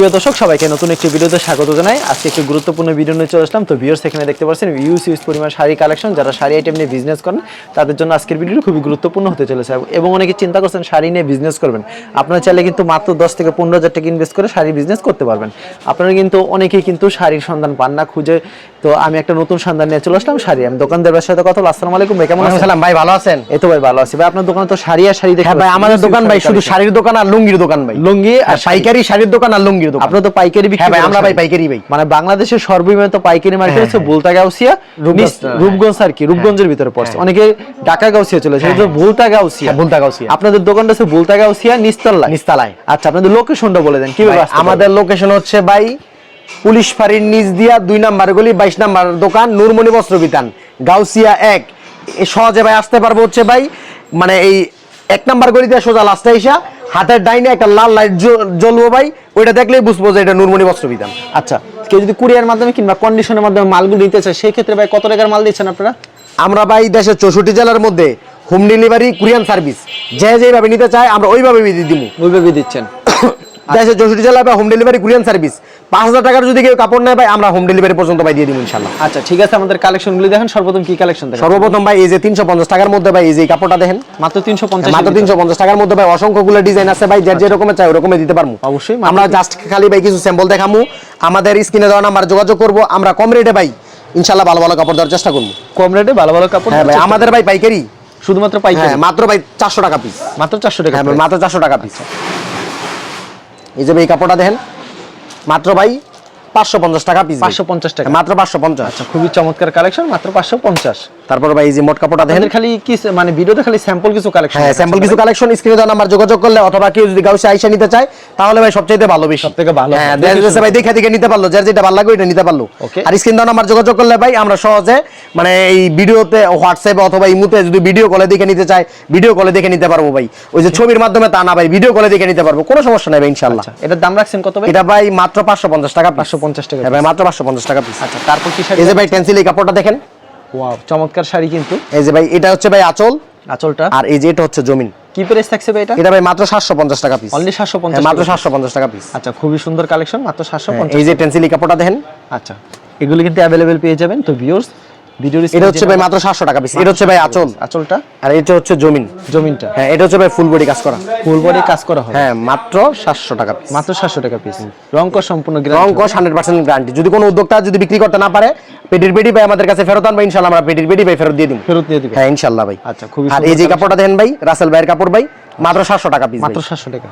সুপ্রিয় দর্শক সবাইকে নতুন একটি ভিডিওতে স্বাগত জানাই। আজকে একটি গুরুত্বপূর্ণ ভিডিও নিয়ে চলে আসলাম। তো ভিউয়ার্স এখানে দেখতে পাচ্ছেন ইউজ ইউজ পরিমাণ শাড়ি কালেকশন যারা শাড়ি আইটেম নিয়ে বিজনেস করেন তাদের জন্য আজকের ভিডিওটি খুবই গুরুত্বপূর্ণ হতে চলেছে। এবং অনেকে চিন্তা করছেন শাড়ি নিয়ে বিজনেস করবেন। আপনারা চাইলে কিন্তু মাত্র দশ থেকে পনেরো হাজার টাকা ইনভেস্ট করে শাড়ি বিজনেস করতে পারবেন। আপনারা কিন্তু অনেকেই কিন্তু শাড়ির সন্ধান পান না খুঁজে। তো আমি একটা নতুন সন্ধান নিয়ে চলে আসলাম শাড়ি। আমি দোকানদারের সাথে কথা বললাম আসসালামু আলাইকুম ভাই কেমন আছেন? ভাই ভালো আছেন? এই তো ভাই ভালো আছি। ভাই আপনার দোকানে তো শাড়ি আর শাড়ি দেখতে হ্যাঁ ভাই আমাদের দোকান ভাই শুধু শাড়ির দোকান আর লুঙ্গির দোকান ভাই। লুঙ্গি আর আর পাইকারি শাড়ির দোকান আর লুঙ্গির দোকান। আপনারা তো পাইকারি বিক্রি হ্যাঁ ভাই আমরা ভাই পাইকারি ভাই। মানে বাংলাদেশের সর্বনিম্ন পাইকারি মার্কেট হ্যাঁ, হচ্ছে হ্যাঁ। বুলতা গাউসিয়া রূপগঞ্জ, হ্যাঁ। রূপগঞ্জ আর কি রূপগঞ্জের ভিতরে পড়ছে। অনেকে ঢাকা গাউসিয়া চলে যায় ভুলতা গাউসিয়া হ্যাঁ, গাউসিয়া। আপনাদের দোকানটা হচ্ছে ভুলতা গাউসিয়া নিচতলা নিস্তালায় আচ্ছা আপনাদের লোকেশনটা বলে দেন কীভাবে আমাদের লোকেশন হচ্ছে ভাই পুলিশ ফাঁড়ির নিচ দিয়া দুই নাম্বার গলি বাইশ নাম্বার দোকান নূরমণি বস্ত্র বিতান গাউসিয়া এক। সহজে ভাই আসতে পারব হচ্ছে ভাই মানে এই এক নাম্বার গলিতে সোজা লাস্টে এসা হাতের ডাইনে একটা লাল লাইট জ্বলবো ভাই ওইটা দেখলেই বুঝব যে এটা নুরমণি বস্ত্র বিধান। আচ্ছা কেউ যদি কুরিয়ার মাধ্যমে কিংবা কন্ডিশনের মাধ্যমে মালগুলো নিতে চায় সেই ক্ষেত্রে ভাই কত টাকার মাল দিচ্ছেন আপনারা? আমরা ভাই দেশের চৌষট্টি জেলার মধ্যে হোম ডেলিভারি কুরিয়ান সার্ভিস যে যেভাবে নিতে চায় আমরা ওইভাবে দিব ওইভাবে দিচ্ছেন। দেশের চৌষট্টি জেলা বা হোম ডেলিভারি কুরিয়ান সার্ভিস পাঁচ হাজার টাকার যদি কেউ কাপড় নেয় ভাই আমরা হোম ডেলিভারি পর্যন্ত ভাই দিয়ে দিব ইনশাল্লাহ আচ্ছা ঠিক আছে আমাদের কালেকশনগুলি দেখেন সর্বপ্রথম কি কালেকশন সর্বপ্রথম ভাই এই যে তিনশো পঞ্চাশ টাকার মধ্যে ভাই এই যে কাপড়টা দেখেন। মাত্র তিনশো পঞ্চাশ মাত্র তিনশো পঞ্চাশ টাকার মধ্যে ভাই অসংখ্যগুলো ডিজাইন আছে ভাই যার যেরকমের চাই ওরকমই দিতে পারব। অবশ্যই, আমরা জাস্ট খালি ভাই কিছু স্যাম্পল দেখামু। আমাদের স্ক্রিনে দেওয়া নাম্বার যোগাযোগ করব। আমরা কম রেটে ভাই ইনশাল্লাহ ভালো ভালো কাপড় দেওয়ার চেষ্টা করব। কম রেটে ভালো ভালো কাপড় হ্যাঁ ভাই আমাদের ভাই পাইকারি। শুধুমাত্র পাইকারি? হ্যাঁ মাত্র ভাই চারশো টাকা পিস মাত্র চারশো টাকা হ্যাঁ মাত্র চারশো টাকা পিস এই যে এই কাপড়টা দেখেন। মাত্র ভাই পাঁচশো পঞ্চাশ টাকা পিস পাঁচশো পঞ্চাশ টাকা। মাত্র পাঁচশো পঞ্চাশ। আচ্ছা খুবই চমৎকার কালেকশন মাত্র পাঁচশো পঞ্চাশ। তারপর ভাই এই যে মোট কাপড়টা দেখেন। খালি কি মানে ভিডিওতে খালি স্যাম্পল কিছু কালেকশন হ্যাঁ স্যাম্পল কিছু কালেকশন স্ক্রিনে দেওয়া নাম্বার যোগাযোগ করলে অথবা কেউ যদি গাউসে আইসা নিতে চায় তাহলে ভাই সবচাইতে ভালো বেশি। সবথেকে ভালো। হ্যাঁ ভাই দেখে দেখে নিতে পারল যার যেটা ভালো এটা নিতে পারল. আর স্ক্রিন দেওয়া নাম্বার যোগাযোগ করলে ভাই আমরা সহজে মানে এই ভিডিওতে হোয়াটসঅ্যাপে অথবা ইমুতে যদি ভিডিও কলে দেখে নিতে চায় ভিডিও কলে দেখে নিতে পারব ভাই। ওই যে ছবির মাধ্যমে তা না ভাই ভিডিও কলে দেখে নিতে পারব কোনো সমস্যা নাই ভাই ইনশাল্লাহ আচ্ছা এটার দাম রাখছেন কত ভাই? এটা ভাই মাত্র পাঁচশো পঞ্চাশ টাকা পাঁচশো পঞ্চাশ টাকা হ্যাঁ ভাই মাত্র পাঁচশো পঞ্চাশ টাকা পিস আচ্ছা তারপর কি শাড়ি এই যে ভাই টেন্সিল এই কাপড়টা দেখেন। ওয়াও চমৎকার শাড়ি কিন্তু। এই যে ভাই এটা হচ্ছে ভাই আচল। আঁচলটা? আর এই যে এটা হচ্ছে জমিন। কি প্রাইস থাকছে ভাই এটা? এটা ভাই মাত্র সাতশো পঞ্চাশ টাকা পিস অনলি সাতশো পঞ্চাশ হ্যাঁ, মাত্র সাতশো পঞ্চাশ টাকা পিস আচ্ছা খুবই সুন্দর কালেকশন মাত্র সাতশো পঞ্চাশ এই যে টেন্সিলি কাপড়টা দেখেন। আচ্ছা এগুলো কিন্তু অ্যাভেলেবেল পেয়ে যাবেন। তো ভিউয়ার্স ভিডিওর এটা হচ্ছে ভাই মাত্র সাতশো টাকা পিস এটা হচ্ছে ভাই আচল। আঁচলটা আর এটা হচ্ছে জমিন। জমিনটা? হ্যাঁ এটা হচ্ছে ভাই ফুল বডি কাজ করা। ফুল বডি কাজ করা হয় হ্যাঁ মাত্র সাতশো টাকা পিস মাত্র সাতশো টাকা পিস রংক সম্পূর্ণ রং গ্রাম কস হান্ড্রেড গ্যারান্টি যদি কোনো উদ্যোক্তা যদি বিক্রি করতে না পারে পেটির পেটি ভাই আমাদের কাছে ফেরত আনবে ইনশাল্লাহ আমরা পেটির পেটি ভাই ফেরত দিয়ে দিন ফেরত দিয়ে হ্যাঁ ইনশাল্লাহ ভাই। আচ্ছা, খুবই আর এই যে কাপড়টা দেখেন ভাই রাসেল ভাইয়ের কাপড় ভাই মাত্র সাতশো টাকা পিস মাত্র সাতশো টাকা।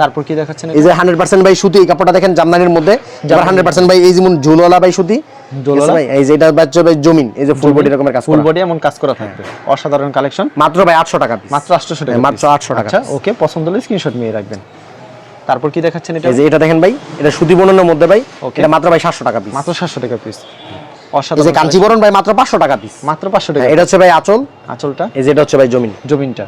তারপর কি দেখাচ্ছেন এই যে হান্ড্রেড পার্সেন্ট ভাই সুতি এই কাপড়টা দেখেন জামদানির মধ্যে। হান্ড্রেড পার্সেন্ট ভাই এই যেমন ঝুলওয়ালা ভাই সুতি? ভাই এই যে বাচ্চা ভাই জমিন এই যে ফুল বডি রকমের কাজ ফুল বডি এমন কাজ করা থাকবে। অসাধারণ কালেকশন মাত্র ভাই আটশো টাকা মাত্র আটশো টাকা হ্যাঁ, মাত্র 800 টাকা আচ্ছা ওকে পছন্দ হলে স্ক্রিনশট নিয়ে রাখবেন। তারপর কি দেখাচ্ছেন এটা? এই যে এটা দেখেন ভাই এটা সুতি বর্ণনের মধ্যে ভাই. এটা মাত্র ভাই সাতশো টাকা পিস মাত্র সাতশো টাকা পিস অসাধারণ কাঞ্চিবরণ ভাই মাত্র পাঁচশো টাকা পিস মাত্র পাঁচশো টাকা এটা হচ্ছে ভাই আচল। আঁচলটা? এই যে এটা হচ্ছে ভাই জমিন। জমিনটা।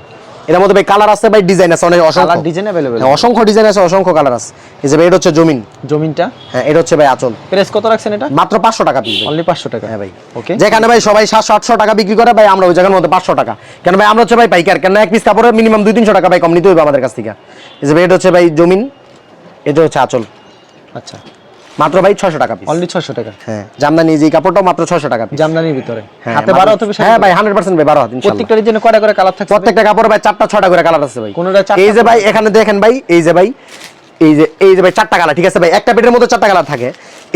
এর মধ্যে ভাই কালার আছে ভাই ডিজাইন আছে অনেক কালার অসংখ্য ডিজাইন হ্যাঁ, অসংখ্য ডিজাইন আছে অসংখ্য কালার আছে। এই যে ভাই এটা হচ্ছে জমিন। জমিনটা? হ্যাঁ এটা হচ্ছে ভাই আচল। প্রাইস কত রাখছেন এটা? মাত্র পাঁচশো টাকা পিস অনলি পাঁচশো টাকা। হ্যাঁ ভাই। ওকে যেখানে ভাই সবাই সাতশো আটশো টাকা বিক্রি করে ভাই আমরা ওই জায়গার মধ্যে পাঁচশো টাকা। কেন ভাই আমরা হচ্ছে ভাই পাইকার। কেন এক পিস কাপড়ে মিনিমাম দুই তিনশো টাকা ভাই কম নিতে হইবে আমাদের কাছ থেকে। এই যে ভাই এটা হচ্ছে ভাই জমিন। এটা হচ্ছে আচল। আচ্ছা। মাত্র ভাই ছশো টাকা পিস অনলি ছশো টাকা। হ্যাঁ জামদানি এই যে কাপড়টাও মাত্র ছশো টাকা পিস জামদানির ভিতরে। হ্যাঁ, হাতে বারো অথবা হ্যাঁ ভাই হান্ড্রেড পার্সেন্ট ভাই বারো হাত ইনশাল্লাহ। প্রত্যেকটার জন্য কয়টা করে কালার থাকছে? প্রত্যেকটা কাপড়ে ভাই চারটা ছটা করে কালার আছে ভাই। কোনোটা এই যে ভাই এখানে দেখেন ভাই এই যে ভাই এই যে এই যে ভাই চারটা কালার ঠিক আছে ভাই? একটা পেটের চারটা কালার থাকে।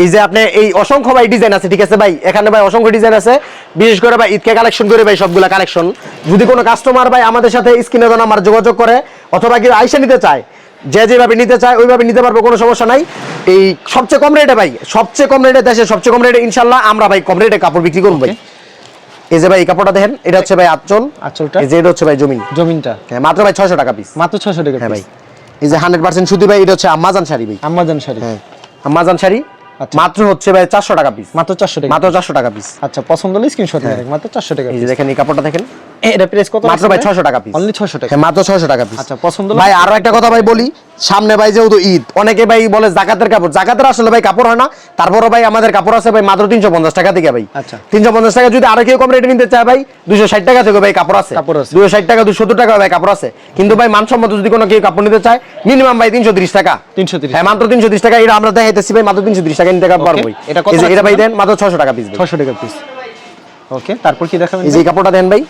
এই যে আপনি এই অসংখ্য ভাই ডিজাইন আছে ঠিক আছে ভাই? এখানে ভাই অসংখ্য ডিজাইন আছে। বিশেষ করে ভাই ঈদকে কালেকশন করে ভাই সবগুলা কালেকশন যদি কোনো কাস্টমার ভাই আমাদের সাথে স্ক্রিনে দেন আমার যোগাযোগ করে অথবা কেউ আইসা নিতে চায় যে যেভাবে নিতে চায় ওইভাবে নিতে পারব কোনো সমস্যা নাই। এই সবচেয়ে কম রেটে ভাই সবচেয়ে কম রেটে দেশে সবচেয়ে কম রেটে ইনশাল্লাহ আমরা ভাই কম রেটে কাপড় বিক্রি করব ভাই। এই যে ভাই এই কাপড়টা দেখেন এটা হচ্ছে ভাই আচল। আঁচলটা? এই যে এটা হচ্ছে ভাই জমিন। জমিনটা? হ্যাঁ মাত্র ভাই ছয়শো টাকা পিস মাত্র ছশো টাকা হ্যাঁ ভাই। এই যে হান্ড্রেড পার্সেন্ট সুতি ভাই এটা হচ্ছে আম্মাজান শাড়ি ভাই। আমাজন শাড়ি। হ্যাঁ আম্মাজান শাড়ি। আচ্ছা। মাত্র হচ্ছে ভাই চারশো টাকা পিস মাত্র চারশো টাকা মাত্র চারশো টাকা পিস আচ্ছা পছন্দ হলে স্ক্রিনশট নিয়ে মাত্র চারশো টাকা এই যে দেখেন এই কাপড়টা দেখেন। এটা প্রাইস কত মাত্র ভাই ছশো টাকা পিস অনলি ছশো টাকা। হ্যাঁ মাত্র ছয়শো টাকা পিস আচ্ছা পছন্দ ভাই আরও একটা কথা ভাই বলি সামনে ভাই যেহেতু ঈদ অনেকে ভাই বলে জাকাতের কাপড়। জাকাতের আসলে ভাই কাপড় হয় না তারপরও ভাই আমাদের কাপড় আছে ভাই মাত্র তিনশো পঞ্চাশ টাকা থেকে ভাই। আচ্ছা। তিনশো পঞ্চাশ টাকা যদি আরও কেউ কম রেটে নিতে চায় ভাই দুশো ষাট টাকা থেকে ভাই কাপড় আছে। কাপড় আছে। দুশো ষাট টাকা দুশো সত্তর টাকা ভাই কাপড় আছে। কিন্তু ভাই মানসম্মত যদি কোনো কেউ কাপড় নিতে চায় মিনিমাম ভাই তিনশো তিরিশ টাকা। 330 হ্যাঁ মাত্র তিনশো তিরিশ টাকা এটা আমরা দেখাইতেছি ভাই মাত্র তিনশো তিরিশ টাকা নিতে পারব। এটা কত এটা ভাই দেন মাত্র ছশো টাকা পিস ভাই। ছশো টাকা পিস ওকে তারপর কি দেখাবেন? এই যে কাপড়টা দেন ভাই।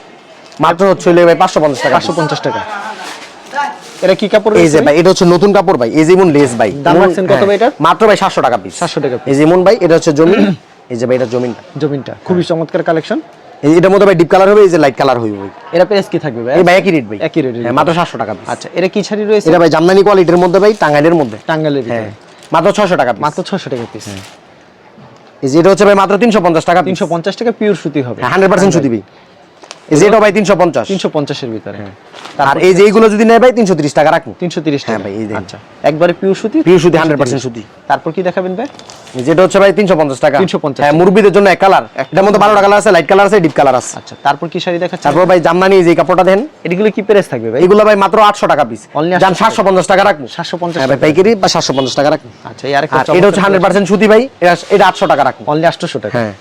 মাত্র হচ্ছে ভাই পাঁচশো পঞ্চাশ টাকা। পাঁচশো পঞ্চাশ টাকা। এটা কি কাপড় এই যে ভাই এটা হচ্ছে নতুন কাপড় ভাই এই যেমন লেস ভাই। দাম রাখছেন কত হ্যাঁ, ভাই এটার? মাত্র ভাই সাতশো টাকা পিস 700 টাকা এই যেমন ভাই এটা হচ্ছে জমিন। এই যে ভাই এটা জমিনটা। জমিনটা। খুবই চমৎকার কালেকশন এটার মধ্যে ভাই ডিপ কালার হবে এই যে লাইট কালার হইবে ভাই। এরা প্রাইস কি থাকবে ভাই? এই ভাই একই রেট ভাই। একই এর। হ্যাঁ, মাত্র সাতশো টাকা পিস আচ্ছা এটা কি শাড়ি রয়েছে? এটা ভাই জামদানি কোয়ালিটির মধ্যে ভাই টাঙ্গাইলের মধ্যে। টাঙ্গালের হ্যাঁ মাত্র ছশো টাকা মাত্র ছশো টাকা পিস এই যে এটা হচ্ছে ভাই মাত্র তিনশো পঞ্চাশ টাকা তিনশো পঞ্চাশ টাকা পিওর সুতি হবে। হান্ড্রেড পার্সেন্ট সুদি ভাই। এই যে এটা ভাই তিনশো পঞ্চাশ। তিনশো পঞ্চাশের ভিতরে। আর এই যে এইগুলো যদি নেয় ভাই তিনশো তিরিশ টাকা রাখুন তিনশো তিরিশ হ্যাঁ টাকা। ভাই, এই। আচ্ছা। একবারে পিওর সুতি পিওর সুতি হান্ড্রেড পার্সেন্ট সুতি। তারপর কি দেখাবেন ভাই? যেটা হচ্ছে ভাই তিনশো পঞ্চাশ টাকা। 350 হ্যাঁ মুরব্বীদের জন্য এক কালার এটার মধ্যে বারোটা কালার আছে লাইট কালার আছে ডিপ কালার আছে। আচ্ছা তারপর কি শাড়ি দেখাচ্ছে তারপর ভাই জামদানি এই যে কাপড়টা দেন এগুলো কি প্রাইস থাকবে ভাই? এগুলো ভাই মাত্র আটশো টাকা পিস 800 সাতশো পঞ্চাশ টাকা রাখব। 750 হ্যাঁ ভাই পাইকারি বা সাতশো পঞ্চাশ টাকা রাখব। আচ্ছা এই আরেকটা আর এটা হচ্ছে হান্ড্রেড পার্সেন্ট সুতি ভাই। এটা- এটা আটশো টাকা রাখব। অনলি আটশোশো টাকা। হ্যাঁ।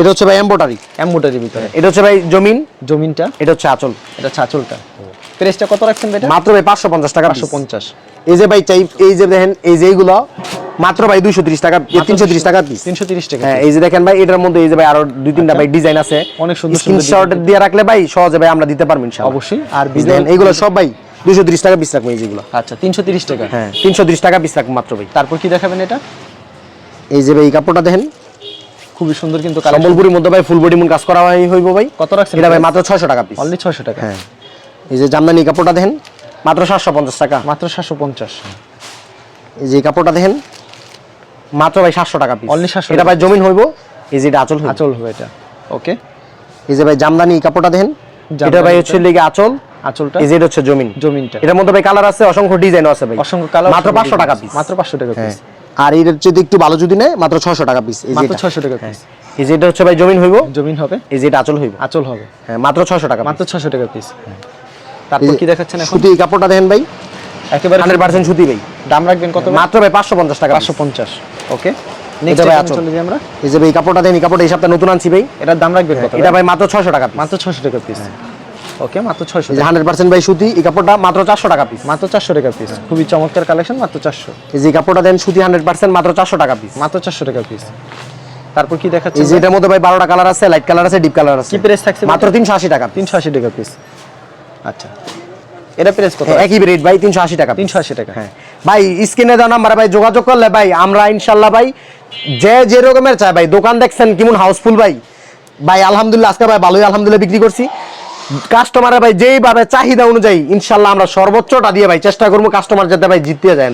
এটা হচ্ছে ভাই এম্বোটারি এম্বোটারির ভিতরে। এটা হচ্ছে ভাই জমিন। জমিনটা? এটা হচ্ছে আচল। এটা ছাচলটা প্রাইসটা কত রাখছেন ভাই মাত্র ভাই পাঁচশো পঞ্চাশ টাকা পাঁচশো piece। পঞ্চাশ। এই যে ভাই চাই এই যে দেখেন এই যে এইগুলো মাত্র ভাই দুইশো তিরিশ টাকা তিনশো তিরিশ টাকা পিস তিনশো তিরিশ টাকা হ্যাঁ এই যে দেখেন ভাই এটার মধ্যে এই যে ভাই আরও দুই তিনটা ভাই ডিজাইন আছে। অনেক সুন্দর সুন্দর স্ক্রিনশট দিয়ে রাখলে ভাই সহজে ভাই আমরা দিতে পারব ইনশাআল্লাহ। অবশ্যই। আর বিজনেস দেখেন এইগুলো সব ভাই দুইশো তিরিশ টাকা পিস রাখব এই যেগুলো আচ্ছা তিনশো তিরিশ টাকা। হ্যাঁ তিনশো তিরিশ টাকা পিস রাখব মাত্র ভাই। তারপর কি দেখাবেন এটা? এই যে ভাই এই কাপড়টা দেখেন। খুবই সুন্দর কিন্তু সম্বলপুরের মধ্যে ভাই ফুল বডি মুন কাজ করা হয় হইব ভাই। কত রাখছেন এটা ভাই মাত্র ছয়শো টাকা পিস অনলি ছয়শো টাকা। হ্যাঁ। এই যে জামদানি কাপড়টা দেখেন মাত্র সাতশো পঞ্চাশ টাকা। মাত্র সাতশো পঞ্চাশ। এই যে কাপড়টা দেখেন মাত্র ভাই সাতশো টাকা পিস Only 700 এটা ভাই জমিন হইব এই যে এটা আচল হইব। আঁচল হবে এটা। ওকে এই যে ভাই জামদানি কাপড়টা দেখেন এটা ভাই হচ্ছে লেগে আচল। আঁচলটা? এই যে এটা হচ্ছে জমিন। জমিনটা। এটার মধ্যে ভাই কালার আছে অসংখ্য ডিজাইনও আছে ভাই। অসংখ্য কালার মাত্র পাঁচশো টাকা পিস মাত্র পাঁচশো টাকা হ্যাঁ। পিস আর এর যদি একটু ভালো যদি নেয় মাত্র ছশো টাকা পিস মাত্র। ছয়শো টাকা পিস এই যে এটা হচ্ছে ভাই জমিন হইব? জমিন হবে। এই যে এটা আচল হইব? আঁচল হবে। হ্যাঁ মাত্র ছশো টাকা মাত্র ছয়শো টাকা পিস তারপর কি দেখাচ্ছেন এখন? সুতি এই কাপড়টা দেখেন ভাই। একেবারে হান্ড্রেড পার্সেন্ট সুতি ভাই। দাম রাখবেন কত মাত্র ভাই পাঁচশো পঞ্চাশ টাকা পাঁচশো পঞ্চাশ। ওকে এটা ভাই আইটেম আঁচল। চলে যাই আমরা। এই যে ভাই কাপড়টা দেন এই কাপড়টা এই সপ্তাহে নতুন আনছি ভাই। এটার দাম রাখবেন কত এটা ভাই? মাত্র ছশো টাকা মাত্র ছয়শো টাকা পিস ওকে মাত্র ছয়শো এই যে হান্ড্রেড পার্সেন্ট ভাই সুতি এই কাপড়টা মাত্র চারশো টাকা পিস মাত্র চারশো টাকা পিস খুবই চমৎকার কালেকশন মাত্র চারশো। এই যে কাপড়টা দেন সুতি হান্ড্রেড পার্সেন্ট মাত্র চারশো টাকা পিস মাত্র চারশো টাকা পিস তারপর কি দেখাচ্ছে? এই যে এটার মধ্যে ভাই কালার আছে লাইট কালার আছে ডিপ কালার আছে। কি প্রাইস থাকছে মাত্র তিনশো আশি টাকা পিস তিনশো আশি টাকা পিস আচ্ছা। এটা প্রাইস কত? হ্যাঁ, একই রেট ভাই তিনশো আশি টাকা piece। তিনশো আশি টাকা। হ্যাঁ। ভাই স্ক্রিনে দেওয়া নাম্বার ভাই যোগাযোগ করলে ভাই আমরা ইনশাল্লাহ ভাই যে যে রকমের চাই ভাই দোকান দেখছেন কেমন হাউসফুল ভাই। ভাই আলহামদুলিল্লাহ আজকে ভাই ভালোই আলহামদুলিল্লাহ বিক্রি করছি। কাস্টমারের ভাই যেইভাবে চাহিদা অনুযায়ী ইনশাল্লাহ আমরা সর্বোচ্চটা দিয়ে ভাই চেষ্টা করব কাস্টমার যাতে ভাই জিততে যায়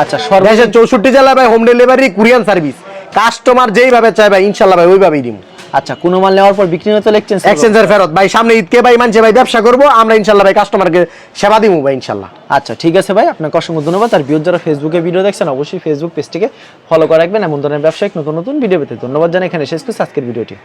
আচ্ছা দেশের চৌষট্টি জেলায় ভাই home delivery courier service customer যেইভাবে চায় ভাই ইনশাল্লাহ ভাই ওইভাবেই দিব আচ্ছা কোনো মাল নেওয়ার পর বিক্রি না তো এক্সচেঞ্জ এক্সচেঞ্জের ফেরত। ভাই সামনে ঈদকে ভাই মানছে ভাই ব্যবসা করব আমরা ইনশাল্লাহ ভাই কাস্টমারকে সেবা দিব ভাই ইনশাল্লাহ। আচ্ছা ঠিক আছে ভাই আপনাকে অসংখ্য ধন্যবাদ। আর যারা ফেসবুকে ভিডিও দেখছেন অবশ্যই ফেসবুক পেজটিকে ফলো করে রাখবেন। এমন ধরনের ব্যবসায়িক নতুন নতুন ভিডিও পেতে ধন্যবাদ জানাই। এখানে শেষ করছি আজকের ভিডিওটি